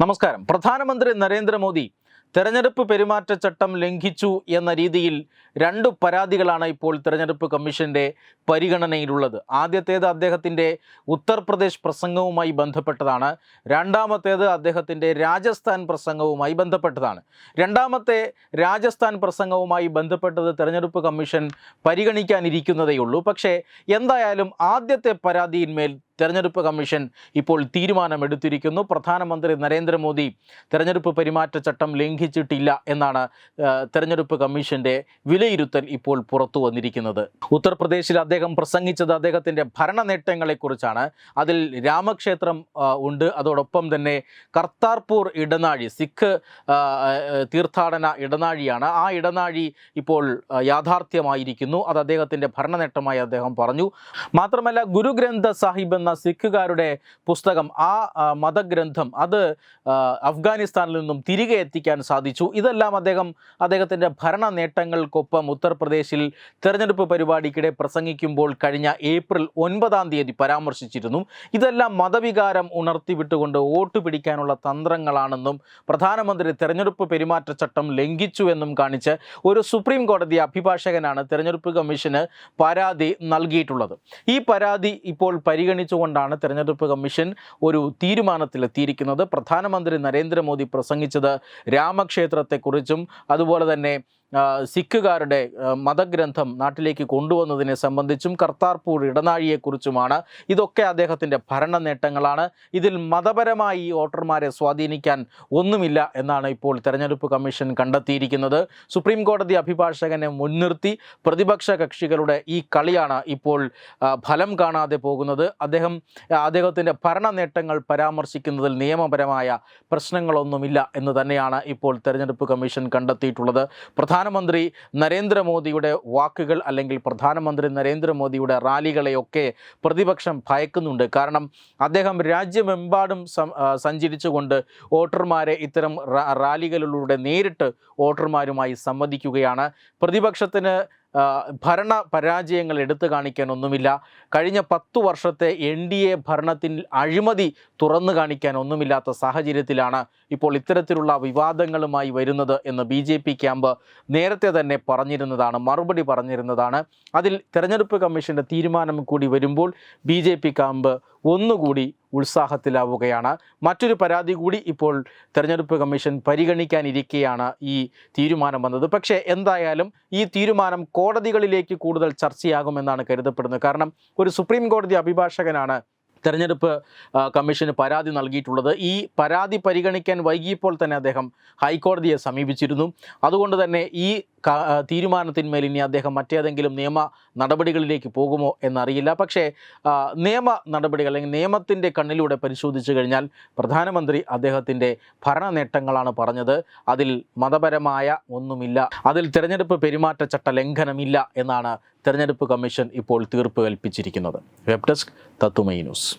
നമസ്കാരം. പ്രധാനമന്ത്രി നരേന്ദ്രമോദി തെരഞ്ഞെടുപ്പ് പെരുമാറ്റച്ചട്ടം ലംഘിച്ചു എന്ന രീതിയിൽ രണ്ട് പരാതികളാണ് ഇപ്പോൾ തെരഞ്ഞെടുപ്പ് കമ്മീഷന്റെ പരിഗണനയിലുള്ളത്. ആദ്യത്തേത് അദ്ദേഹത്തിന്റെ ഉത്തർപ്രദേശ് പ്രസംഗവുമായി ബന്ധപ്പെട്ടതാണ്. രണ്ടാമത്തേത് അദ്ദേഹത്തിന്റെ രാജസ്ഥാൻ പ്രസംഗവുമായി ബന്ധപ്പെട്ടതാണ്. രണ്ടാമത്തെ രാജസ്ഥാൻ പ്രസംഗവുമായി ബന്ധപ്പെട്ടത് തെരഞ്ഞെടുപ്പ് കമ്മീഷൻ പരിഗണിക്കാനിരിക്കുന്നതേയുള്ളൂ. പക്ഷേ എന്തായാലും ആദ്യത്തെ പരാതിയിന്മേൽ തെരഞ്ഞെടുപ്പ് കമ്മീഷൻ ഇപ്പോൾ തീരുമാനമെടുത്തിരിക്കുന്നു. പ്രധാനമന്ത്രി നരേന്ദ്രമോദി തെരഞ്ഞെടുപ്പ് പെരുമാറ്റച്ചട്ടം ലംഘിച്ചിട്ടില്ല എന്നാണ് തിരഞ്ഞെടുപ്പ് കമ്മീഷന്റെ വിലയിരുത്തൽ ഇപ്പോൾ പുറത്തു വന്നിരിക്കുന്നത്. ഉത്തർപ്രദേശിൽ അദ്ദേഹം പ്രസംഗിച്ചത് അദ്ദേഹത്തിന്റെ ഭരണ നേട്ടങ്ങളെക്കുറിച്ചാണ് അതിൽ രാമക്ഷേത്രം ഉണ്ട്. അതോടൊപ്പം തന്നെ കർത്താർപൂർ ഇടനാഴി സിഖ് തീർത്ഥാടന ഇടനാഴിയാണ്. ആ ഇടനാഴി ഇപ്പോൾ യാഥാർത്ഥ്യമായിരിക്കുന്നു. അത് അദ്ദേഹത്തിന്റെ ഭരണ നേട്ടമായി അദ്ദേഹം പറഞ്ഞു. മാത്രമല്ല ഗുരുഗ്രന്ഥ സാഹിബ് എന്ന സിഖുകാരുടെ പുസ്തകം ആ മതഗ്രന്ഥം അത് അഫ്ഗാനിസ്ഥാനിൽ നിന്നും തിരികെ എത്തിക്കാൻ സാധിച്ചു. ഇതെല്ലാം അദ്ദേഹം അദ്ദേഹത്തിന്റെ ഭരണ നേട്ടങ്ങൾക്കൊപ്പം ഉത്തർപ്രദേശിൽ തെരഞ്ഞെടുപ്പ് പരിപാടിക്കിടെ പ്രസംഗിക്കുമ്പോൾ കഴിഞ്ഞ ഏപ്രിൽ ഒൻപതാം തീയതി പരാമർശിച്ചിരുന്നു. ഇതെല്ലാം മതവികാരം ഉണർത്തിവിട്ടുകൊണ്ട് വോട്ട് പിടിക്കാനുള്ള തന്ത്രങ്ങളാണെന്നും പ്രധാനമന്ത്രി തെരഞ്ഞെടുപ്പ് പെരുമാറ്റച്ചട്ടം ലംഘിച്ചു എന്നും കാണിച്ച് ഒരു സുപ്രീം കോടതി അഭിഭാഷകനാണ് തെരഞ്ഞെടുപ്പ് കമ്മീഷന് പരാതി നൽകിയിട്ടുള്ളത്. ഈ പരാതി ഇപ്പോൾ പരിഗണിച്ചുകൊണ്ടാണ് തെരഞ്ഞെടുപ്പ് കമ്മീഷൻ ഒരു തീരുമാനത്തിലെത്തിയിരിക്കുന്നത്. പ്രധാനമന്ത്രി നരേന്ദ്രമോദി പ്രസംഗിച്ചത് രാമക്ഷേത്രത്തെക്കുറിച്ചും അതുപോലെ തന്നെ സിഖുകാരുടെ മതഗ്രന്ഥം നാട്ടിലേക്ക് കൊണ്ടുവന്നതിനെ സംബന്ധിച്ചും കർത്താർപൂർ ഇടനാഴിയെക്കുറിച്ചുമാണ്. ഇതൊക്കെ അദ്ദേഹത്തിന്റെ ഭരണ നേട്ടങ്ങളാണ് ഇതിൽ മതപരമായി ഈ വോട്ടർമാരെ സ്വാധീനിക്കാൻ ഒന്നുമില്ല എന്നാണ് ഇപ്പോൾ തെരഞ്ഞെടുപ്പ് കമ്മീഷൻ കണ്ടെത്തിയിരിക്കുന്നത്. സുപ്രീം കോടതി അഭിഭാഷകനെ മുൻനിർത്തി പ്രതിപക്ഷ കക്ഷികളുടെ ഈ കളിയാണ് ഇപ്പോൾ ഫലം കാണാതെ പോകുന്നത്. അദ്ദേഹം അദ്ദേഹത്തിന്റെ ഭരണ നേട്ടങ്ങൾ പരാമർശിക്കുന്നതിൽ നിയമപരമായ പ്രശ്നങ്ങളൊന്നുമില്ല എന്ന് തന്നെയാണ് ഇപ്പോൾ തെരഞ്ഞെടുപ്പ് കമ്മീഷൻ കണ്ടെത്തിയിട്ടുള്ളത്. പ്രധാനമന്ത്രി നരേന്ദ്രമോദിയുടെ വാക്കുകൾ അല്ലെങ്കിൽ പ്രധാനമന്ത്രി നരേന്ദ്രമോദിയുടെ റാലികളെയൊക്കെ പ്രതിപക്ഷം ഭയക്കുന്നുണ്ട്. കാരണം അദ്ദേഹം രാജ്യമെമ്പാടും സഞ്ചരിച്ചുകൊണ്ട് വോട്ടർമാരെ ഇത്തരം റാലികളിലൂടെ നേരിട്ട് വോട്ടർമാരുമായി സംവദിക്കുകയാണ്. പ്രതിപക്ഷത്തിന് ഭരണ പരാജയങ്ങൾ എടുത്തു കാണിക്കാനൊന്നുമില്ല കഴിഞ്ഞ പത്തു വർഷത്തെ എൻ ഡി എ ഭരണത്തിൽ അഴിമതി തുറന്നു കാണിക്കാൻ ഒന്നുമില്ലാത്ത സാഹചര്യത്തിലാണ് ഇപ്പോൾ ഇത്തരത്തിലുള്ള വിവാദങ്ങളുമായി വരുന്നത് എന്ന് ബി ജെ പി ക്യാമ്പ് നേരത്തെ തന്നെ പറഞ്ഞിരുന്നതാണ് മറുപടി പറഞ്ഞിരുന്നതാണ്. അതിൽ തെരഞ്ഞെടുപ്പ് കമ്മീഷന്റെ തീരുമാനം കൂടി വരുമ്പോൾ ബി ജെ പി ക്യാമ്പ് ഒന്നുകൂടി ഉത്സാഹത്തിലാവുകയാണ്. മറ്റൊരു പരാതി കൂടി ഇപ്പോൾ തെരഞ്ഞെടുപ്പ് കമ്മീഷൻ പരിഗണിക്കാനിരിക്കെയാണ് ഈ തീരുമാനം വന്നത്. പക്ഷേ എന്തായാലും ഈ തീരുമാനം കോടതികളിലേക്ക് കൂടുതൽ ചർച്ചയാകുമെന്നാണ് കരുതപ്പെടുന്നത്. കാരണം ഒരു സുപ്രീം കോടതി അഭിഭാഷകനാണ് തെരഞ്ഞെടുപ്പ് കമ്മീഷന് പരാതി നൽകിയിട്ടുള്ളത്. ഈ പരാതി പരിഗണിക്കാൻ വൈകിയപ്പോൾ തന്നെ അദ്ദേഹം ഹൈക്കോടതിയെ സമീപിച്ചിരുന്നു. അതുകൊണ്ട് തന്നെ ഈ തീരുമാനത്തിന്മേൽ ഇനി അദ്ദേഹം മറ്റേതെങ്കിലും നിയമ നടപടികളിലേക്ക് പോകുമോ എന്നറിയില്ല. പക്ഷേ നിയമ നടപടികൾ അല്ലെങ്കിൽ നിയമത്തിന്റെ കണ്ണിലൂടെ പരിശോധിച്ചു കഴിഞ്ഞാൽ പ്രധാനമന്ത്രി അദ്ദേഹത്തിന്റെ ഭരണ നേട്ടങ്ങളാണ് പറഞ്ഞത്. അതിൽ മതപരമായ ഒന്നുമില്ല. അതിൽ തിരഞ്ഞെടുപ്പ് പെരുമാറ്റച്ചട്ട ലംഘനമില്ല എന്നാണ് തിരഞ്ഞെടുപ്പ് കമ്മീഷൻ ഇപ്പോൾ തീർപ്പ് കൽപ്പിച്ചിരിക്കുന്നത്. വെബ് ഡെസ്ക് തത്തുമൈ ന്യൂസ്.